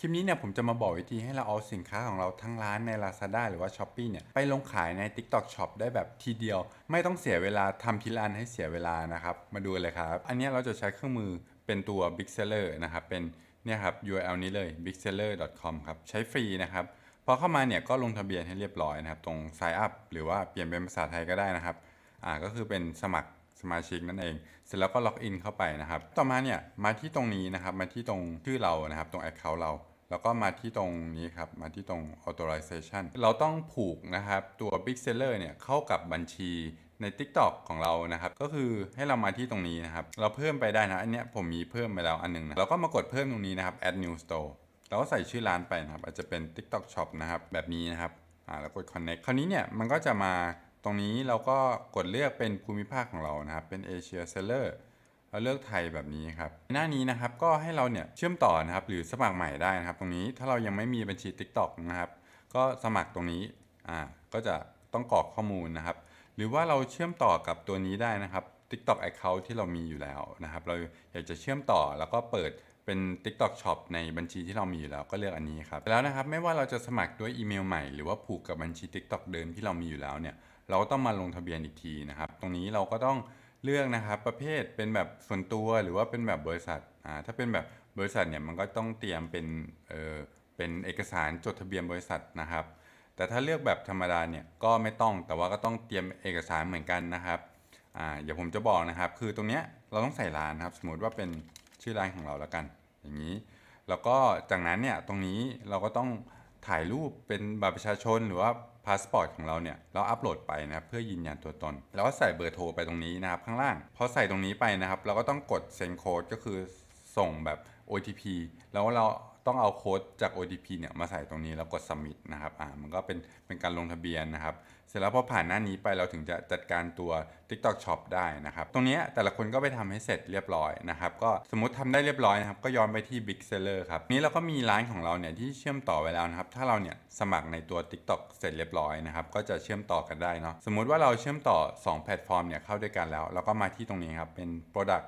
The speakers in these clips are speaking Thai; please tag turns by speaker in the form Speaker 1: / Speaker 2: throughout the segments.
Speaker 1: คลิปนี้เนี่ยผมจะมาบอกวิธีให้เราเอาสินค้าของเราทั้งร้านใน Lazada หรือว่า s h อ p e e เนี่ยไปลงขายใน TikTok Shop ได้แบบทีเดียว ไม่ต้องเสียเวลาทำทีละอันให้เสียเวลานะครับ มาดูเลยครับ อันนี้เราจะใช้เครื่องมือเป็นตัว Big Seller นะครับ เป็นเนี่ยครับ URL นี้เลย bigseller.com ครับใช้ฟรีนะครับพอเข้ามาเนี่ยก็ลงทะเบียนให้เรียบร้อยนะครับ ตรง Sign Up หรือว่าเปลี่ยนเป็นภาษาไทยก็ได้นะครับอ่าก็คือเป็นสมัคร สมาชิกนั่นเอง เสร็จแล้วก็ล็อกอินเข้าไปนะครับ ต่อมาเนี่ยมาที่ตรงนี้นะครับ มาที่ตรงชื่อเรานะครับ ตรง Account เรา แล้วก็มาที่ตรงนี้ครับ มาที่ตรง authorization เราต้องผูกนะครับตัว big seller เนี่ยเข้ากับบัญชีใน TikTok ของเรานะครับ ก็คือให้เรามาที่ตรงนี้นะครับ เราเพิ่มไปได้นะ อันเนี้ยผมมีเพิ่มไปแล้วอันหนึงนะเราก็มากดเพิ่มตรงนี้นะครับ add new store เราก็ใส่ชื่อร้านไปนะครับ อาจจะเป็น TikTok shop นะครับ แบบนี้นะครับ อ่า แล้วกด connect คราวนี้เนี่ย มันก็จะมา ตรงนี้เราก็กดเลือกเป็นภูมิภาคของเรานะครับ เป็น Asia Seller เราเลือกไทยแบบนี้ครับหน้านี้นะครับก็ให้เราเนี่ยเชื่อมต่อนะครับ หรือสมัครใหม่ได้นะครับ ตรงนี้ถ้าเรายังไม่มีบัญชี TikTok นะครับ ก็สมัครตรงนี้อ่าก็จะต้องกรอกข้อมูลนะครับ หรือว่าเราเชื่อมต่อกับตัวนี้ได้นะครับ TikTok Account ที่เรามีอยู่แล้วนะครับ เราอยากจะเชื่อมต่อแล้วก็เปิดเป็น TikTok Shop ในบัญชีที่เรามีอยู่แล้วก็เลือกอันนี้ครับแล้วนะครับไม่ว่าเราจะสมัครด้วยอีเมลใหม่หรือว่าผูกกับบัญชี TikTok เดิมที่เรามีอยู่แล้วเนี่ย เราก็ต้องมาลงทะเบียนอีกทีนะครับ ตรงนี้เราก็ต้องเลือกนะครับประเภทเป็นแบบส่วนตัวหรือว่าเป็นแบบบริษัทอ่าถ้าเป็นแบบบริษัทเนี่ยมันก็ต้องเตรียมเป็นเออเป็นเอกสารจดทะเบียนบริษัทนะครับ แต่ถ้าเลือกแบบธรรมดาเนี่ยก็ไม่ต้องแต่ว่าก็ต้องเตรียมเอกสารเหมือนกันนะครับอ่าเดี๋ยวผมจะบอกนะครับ คือตรงเนี้ยเราต้องใส่ร้านครับ สมมติว่าเป็นชื่อร้านของเราแล้วกัน อย่างนี้ แล้วก็จากนั้นเนี่ยตรงนี้เราก็ต้อง ถ่ายรูปเป็นบัตรประชาชนหรือว่าพาสปอร์ตของเราเนี่ยเราอัปโหลดไปนะครับเพื่อยืนยันตัวตน แล้วก็ใส่เบอร์โทรไปตรงนี้นะครับข้างล่างพอใส่ตรงนี้ไปนะครับ เราก็ต้องกดเซ็นโค้ดก็คือส่งแบบ OTP แล้วเรา ต้องเอาโค้ดจาก OTP เนี่ยมาใส่ตรงนี้แล้วกด submit นะครับอ่ามันก็เป็นเป็นการลงทะเบียนนะครับ เสร็จแล้วพอผ่านหน้านี้ไปเราถึงจะจัดการตัว TikTok Shop ได้นะครับ ตรงนี้แต่ละคนก็ไปทำให้เสร็จเรียบร้อยนะครับ ก็สมมติทำได้เรียบร้อยนะครับ ก็ย้อนไปที่ Big Seller ครับ นี้เราก็มีร้านของเราเนี่ยที่เชื่อมต่อไว้แล้วนะครับ ถ้าเราเนี่ยสมัครในตัว TikTok เสร็จเรียบร้อยนะครับ ก็จะเชื่อมต่อกันได้เนาะ สมมุติว่าเราเชื่อมต่อ 2 แพลตฟอร์มเนี่ยเข้าด้วยกันแล้ว เราก็มาที่ตรงนี้ครับ เป็น Product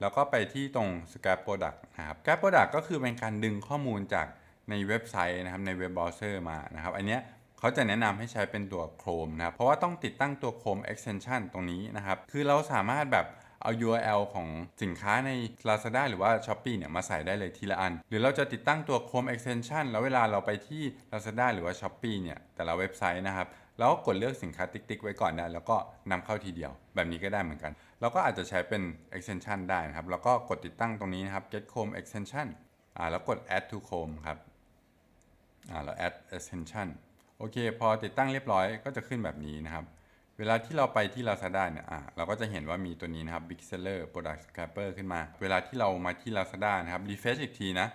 Speaker 1: แล้วก็ไปที่ตรง Scrap Product นะครับ Scrap Product ก็คือเป็นการดึงข้อมูลจากในเว็บไซต์นะครับในเว็บเบราว์เซอร์มานะครับ อันเนี้ยเขาจะแนะนำให้ใช้เป็นตัว Chrome นะครับ เพราะว่าต้องติดตั้งตัว Chrome extension ตรงนี้นะครับ คือเราสามารถแบบ เอา URL ของสินค้าใน Lazada หรือว่า Shopee เนี่ยมาใส่ได้เลยทีละอัน หรือเราจะติดตั้งตัว Chrome extension แล้วเวลาเราไปที่ Lazada หรือว่า Shopee เนี่ยแต่ละเว็บไซต์นะครับแล้วก็กดเลือกสินค้าติ๊กๆ ไว้ก่อนได้แล้วก็นำเข้าทีเดียว แบบนี้ก็ได้เหมือนกัน เราก็อาจจะใช้เป็น extension ได้นะครับ แล้วก็กดติดตั้งตรงนี้นะครับ get Chrome extension อ่าแล้วกด add to Chrome ครับอ่าแล้ว add extension โอเค พอติดตั้งเรียบร้อยก็จะขึ้นแบบนี้นะครับ เวลาที่เราไปที่ Lazada เนี่ยอะเราก็จะเห็นว่ามีตัวนี้นะครับ Big Seller Product Scraper ขึ้นมา เวลาที่เรามาที่ Lazada นะครับ refresh อีกทีนะ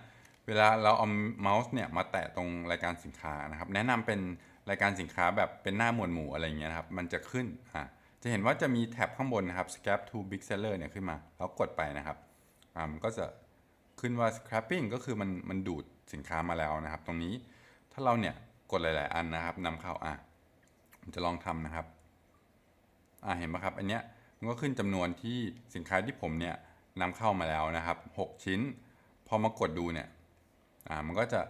Speaker 1: เวลาเราเอาเมาส์เนี่ยมาแตะตรงรายการสินค้านะครับ แนะนำเป็นรายการสินค้าแบบเป็นหน้าหมวดหมู่อะไรเงี้ยครับ มันจะขึ้นอะจะเห็นว่าจะมีแท็บข้างบนนะครับ Scrap to Big Seller เนี่ยขึ้นมา แล้วกดไปนะครับอ่ามันก็จะขึ้นว่า scrapping ก็คือมันมันดูดสินค้ามาแล้วนะครับ ตรงนี้ถ้าเราเนี่ยกดหลาย ๆ อันนะครับนำเข้าอะจะลองทำนะครับ อ่าเห็นไหมครับอันเนี้ยมันก็ขึ้นจำนวนที่สินค้าที่ผมเนี่ยนำเข้ามาแล้วนะครับ 6 ชิ้น พอมากดดูเนี่ยอ่ามันก็จะ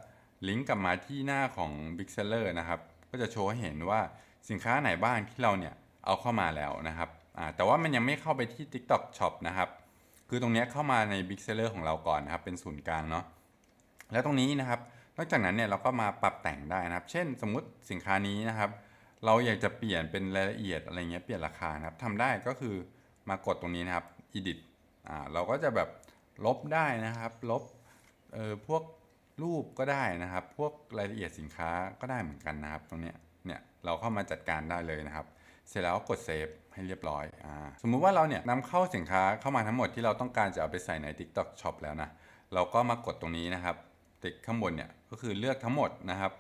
Speaker 1: ลิงก์กลับมาที่หน้าของ Big Seller นะครับ ก็จะโชว์ให้เห็นว่าสินค้าไหนบ้างที่เราเนี่ยเอาเข้ามาแล้วนะครับอ่าแต่ว่ามันยังไม่เข้าไปที่ TikTok Shop นะครับ คือตรงนี้เข้ามาใน Big Seller ของเราก่อนนะครับ เป็นศูนย์กลางเนาะแล้วตรงนี้นะครับ นอกจากนั้นเนี่ยเราก็มาปรับแต่งได้นะครับ เช่น สมมุติสินค้านี้นะครับ เราอยากจะเปลี่ยนเป็นรายละเอียดอะไรเงี้ยเปลี่ยนราคานะครับทำได้ก็คือมากดตรงนี้นะครับ edit อ่าเราก็จะแบบลบได้นะครับ ลบเอ่อพวกรูปก็ได้นะครับ พวกรายละเอียดสินค้าก็ได้เหมือนกันนะครับ ตรงเนี้ยเนี่ยเราเข้ามาจัดการได้เลยนะครับ เสร็จแล้วกดเซฟให้เรียบร้อยอ่าสมมุติว่าเราเนี่ยนำเข้าสินค้าเข้ามาทั้งหมดที่เราต้องการจะเอาไปใส่ใน TikTok Shop แล้วนะเราก็มากดตรงนี้นะครับ ติ๊กข้างบนเนี่ยก็คือเลือกทั้งหมดนะครับ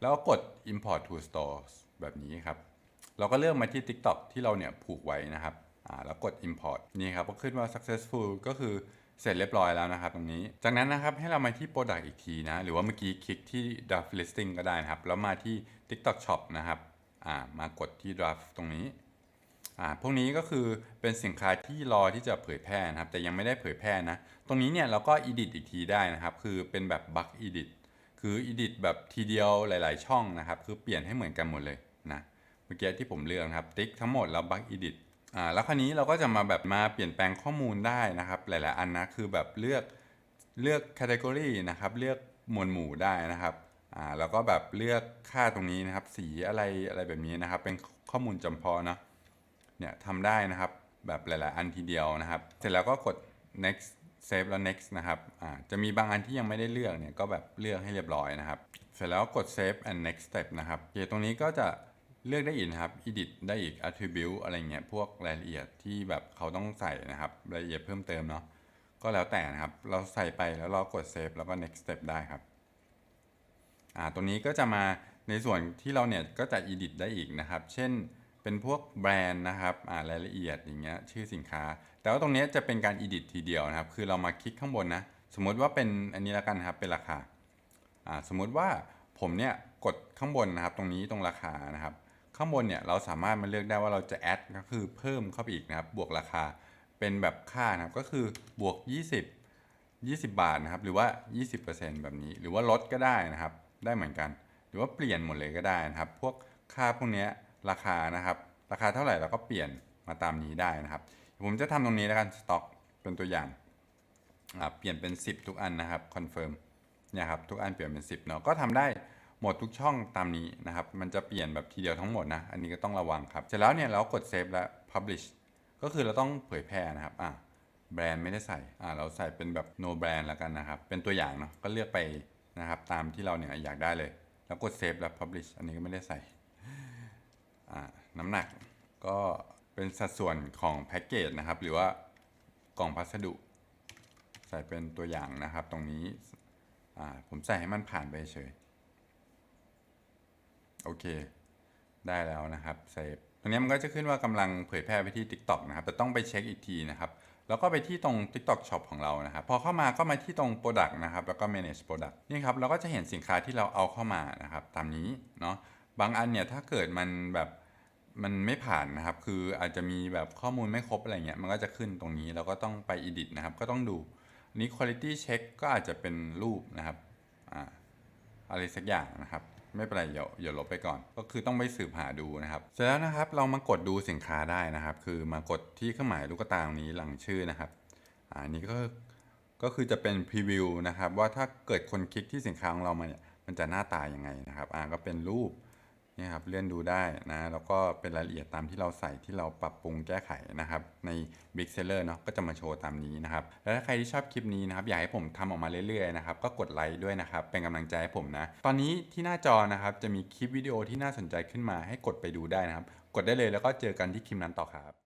Speaker 1: แล้วก็กด import to stores แบบนี้ครับ เราก็เลือกมาที่ TikTok ที่เราเนี่ยผูกไว้นะครับอ่าแล้วกด import นี่ครับก็ขึ้นว่า successful ก็คือเสร็จเรียบร้อยแล้วนะครับตรงนี้ จากนั้นนะครับให้เรามาที่ product อีกทีนะ หรือว่าเมื่อกี้คลิกที่ draft listing ก็ได้นะครับ แล้วมาที่ TikTok shop นะครับอ่ามากดที่ draft ตรงนี้อ่าพวกนี้ก็คือเป็นสินค้าที่รอที่จะเผยแพร่นะครับ แต่ยังไม่ได้เผยแพร่นะ ตรงนี้เนี่ยเราก็ edit อีกทีได้นะครับ คือเป็นแบบ bug edit คือ edit แบบทีเดียวหลาย ๆ ช่องนะครับ คือเปลี่ยนให้เหมือนกันหมดเลย นะเมื่อกี้ที่ผมเลือกครับติ๊กทั้งหมดแล้วบัก edit อ่าแล้วคราวนี้เราก็จะมาแบบมาเปลี่ยนแปลงข้อมูลได้นะครับ หลาย ๆ อันนะคือแบบเลือกเลือก category นะครับ เลือกหมวดหมู่ได้นะครับอ่าแล้วก็แบบเลือกค่าตรงนี้นะครับ สีอะไรอะไรแบบนี้นะครับ เป็นข้อมูลจำเพาะเนาะเนี่ยทำได้นะครับแบบหลาย ๆ อันทีเดียวนะครับ เสร็จแล้วก็กด next save แล้ว next นะครับอ่าจะมีบางอันที่ยังไม่ได้เลือกเนี่ยก็แบบเลือกให้เรียบร้อยนะครับ เสร็จแล้วกด save and next step นะครับโอเคตรงนี้ก็จะ เลือกได้อีกนะครับ edit ได้อีก attribute อะไรเงี้ย พวกรายละเอียดที่แบบเขาต้องใส่นะครับ รายละเอียดเพิ่มเติมเนาะ ก็แล้วแต่นะครับ เราใส่ไปแล้วเรากด save แล้วก็ next step ได้ครับ อ่าตรงนี้ก็จะมาในส่วนที่เราเนี่ยก็จะ edit ได้อีกนะครับ เช่น เป็นพวกแบรนด์นะครับ อ่า รายละเอียดอย่างเงี้ย ชื่อสินค้า แต่ว่าตรงนี้จะเป็นการ edit ทีเดียวนะครับ คือเรามาคลิกข้างบนนะ สมมติว่าเป็นอันนี้แล้วกันนะครับ เป็นราคา อ่า สมมติว่าผมเนี่ยกดข้างบนนะครับ ตรงนี้ตรงราคานะครับ ข้างบนเนี่ยเราสามารถมาเลือกได้ว่าเราจะ add ก็คือเพิ่มเข้าไปอีกนะครับ บวกราคาเป็นแบบค่านะครับก็คือบวก 20 20 บาทนะครับ หรือว่า 20%แบบนี้ หรือว่าลดก็ได้นะครับ ได้เหมือนกัน หรือว่าเปลี่ยนหมดเลยก็ได้นะครับ พวกค่าพวกเนี้ยราคานะครับ ราคาเท่าไหร่เราก็เปลี่ยนมาตามนี้ได้นะครับ ผมจะทำตรงนี้แล้วกันสต็อกเป็นตัวอย่างเปลี่ยนเป็น 10 ทุกอันนะครับคอนเฟิร์มเนี่ยครับทุกอันเปลี่ยนเป็น 10เนาะก็ทำได้ หมดทุกช่องตามนี้นะครับ มันจะเปลี่ยนแบบทีเดียวทั้งหมดนะ อันนี้ก็ต้องระวังครับ เสร็จแล้วเนี่ยเรากดเซฟและ publish ก็คือเราต้องเผยแพร่นะครับ อ่าแบรนด์ไม่ได้ใส่ อ่า เราใส่เป็นแบบ no brand แล้วกันนะครับ เป็นตัวอย่างเนาะ ก็เลือกไปนะครับ ตามที่เราเนี่ยอยากได้เลย แล้วกด save และ publish อันนี้ก็ไม่ได้ใส่ อ่า น้ำหนักก็เป็นสัดส่วนของแพ็กเกจนะครับ หรือว่ากล่องพัสดุ ใส่เป็นตัวอย่างนะครับ ตรงนี้ อ่า ผมใส่ให้มันผ่านไปเฉย โอเค ได้แล้วนะครับเซฟตรงนี้มันก็จะขึ้นว่ากำลังเผยแพร่ไปที่ TikTok นะครับ แต่ต้องไปเช็คอีกทีนะครับ แล้วก็ไปที่ตรง TikTok Shop ของเรานะครับ พอเข้ามาก็มาที่ตรง Product นะครับ แล้วก็ Manage Product นี่ครับ เราก็จะเห็นสินค้าที่เราเอาเข้ามานะครับ ตามนี้เนาะ บางอันเนี่ยถ้าเกิดมันแบบมันไม่ผ่านนะครับ คืออาจจะมีแบบข้อมูลไม่ครบอะไรเงี้ย มันก็จะขึ้นตรงนี้เราก็ต้องไป edit นะครับ ก็ต้องดูนนี้ quality check ก็อาจจะเป็นรูปนะครับ อ่า อะไรสักอย่างนะครับ ไม่เป็นไรเดี๋ยวเดี๋ยวลบไปก่อน ก็คือต้องไปสืบหาดูนะครับเสร็จแล้วนะครับเรามากดดูสินค้าได้นะครับ คือมากดที่เครื่องหมายลูกตาตรงนี้หลังชื่อนะครับอันนี้ก็ก็คือจะเป็นพรีวิวนะครับว่าถ้าเกิดคนคลิกที่สินค้าของเรามาเนี่ยมันจะหน้าตายังไงนะครับอ่าก็เป็นรูป นี่ครับเลื่อนดูได้นะแล้วก็เป็นรายละเอียดตามที่เราใส่ที่เราปรับปรุงแก้ไขนะครับใน Big Seller เนาะก็จะมาโชว์ตามนี้นะครับแล้วถ้าใครที่ชอบคลิปนี้นะครับอยากให้ผมทำออกมาเรื่อยๆนะครับก็กดไลค์ด้วยนะครับเป็นกำลังใจให้ผมนะตอนนี้ที่หน้าจอนะครับจะมีคลิปวิดีโอที่น่าสนใจขึ้นมาให้กดไปดูได้นะครับ กดได้เลยแล้วก็เจอกันที่คลิปนั้นต่อครับ